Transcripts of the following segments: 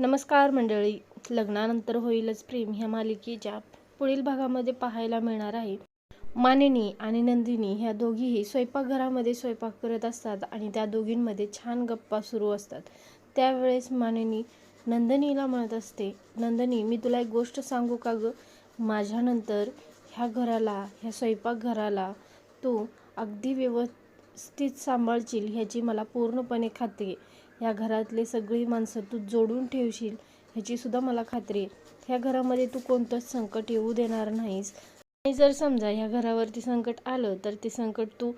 नमस्कार मंडळी. लग्नानंतर होईलच प्रेम ह्या मालिकेच्या पुढील भागामध्ये पाहायला मिळणार आहे. मानिनी आणि नंदिनी ह्या दोघीही स्वयंपाकघरामध्ये स्वयंपाक करत असतात आणि त्या दोघींमध्ये छान गप्पा सुरू असतात. त्यावेळेस मानिनी नंदिनीला म्हणत असते नंदिनी मी तुला एक गोष्ट सांगू का ग? माझ्यानंतर ह्या घराला ह्या स्वयंपाकघराला तू अगदी व्यवस्थित सांभाळशील ह्याची मला पूर्णपणे खात्री आहे. ह्या घरातले सगळी माणसं तू जोडून ठेवशील ह्याचीसुद्धा मला खात्री आहे. ह्या घरामध्ये तू कोणतंच संकट येऊ देणार नाहीस. आणि जर समजा ह्या घरावरती संकट आलं तर ते संकट तू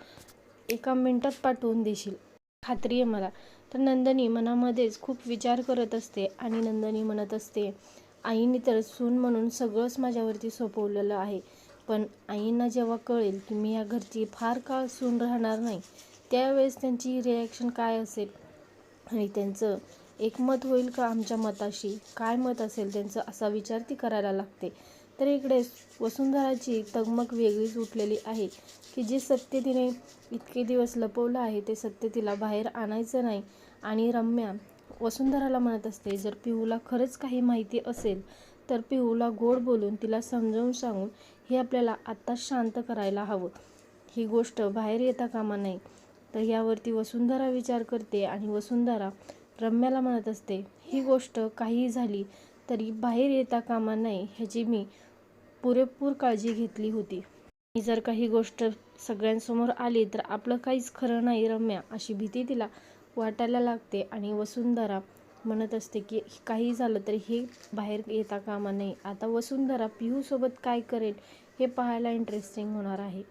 एका मिनटात पाठवून देशील. खात्री आहे मला. तर नंदनी मनामध्येच खूप विचार करत असते आणि नंदनी म्हणत असते आईने तर सून म्हणून सगळंच माझ्यावरती सोपवलेलं आहे. पण आईंना जेव्हा कळेल की मी या घरची फार काळ सून राहणार नाही त्यावेळेस त्यांची रिॲक्शन काय असेल? आणि त्यांचं एकमत होईल का आमच्या मताशी? काय मत असेल? त्यांचं असा विचार ती करायला लागते. तर इकडे वसुंधराची तगमग वेगळीच उठलेली आहे की जे सत्य तिने इतके दिवस लपवलं आहे ते सत्य तिला बाहेर आणायचं नाही. आणि रम्या वसुंधराला म्हणत असते जर पिहूला खरंच काही माहिती असेल तर पिहूला गोड बोलून तिला समजावून सांगून हे आपल्याला आत्ताच शांत करायला हवं. ही गोष्ट बाहेर येता कामा नाही तर यावरती वसुंधरा विचार करते आणि वसुंधरा रम्याला म्हणत असते ही गोष्ट काहीही झाली तरी बाहेर येता कामा नाही ह्याची मी पुरेपूर काळजी घेतली होती. आणि जर काही गोष्ट सगळ्यांसमोर आली तर आपलं काहीच खरं नाही रम्या अशी भीती तिला वाटायला लागते. आणि वसुंधरा म्हणत असते की काही झालं तरी हे बाहेर येता कामा नाही आता वसुंधरा पिहूसोबत काय करेल हे पाहायला इंटरेस्टिंग होणार आहे.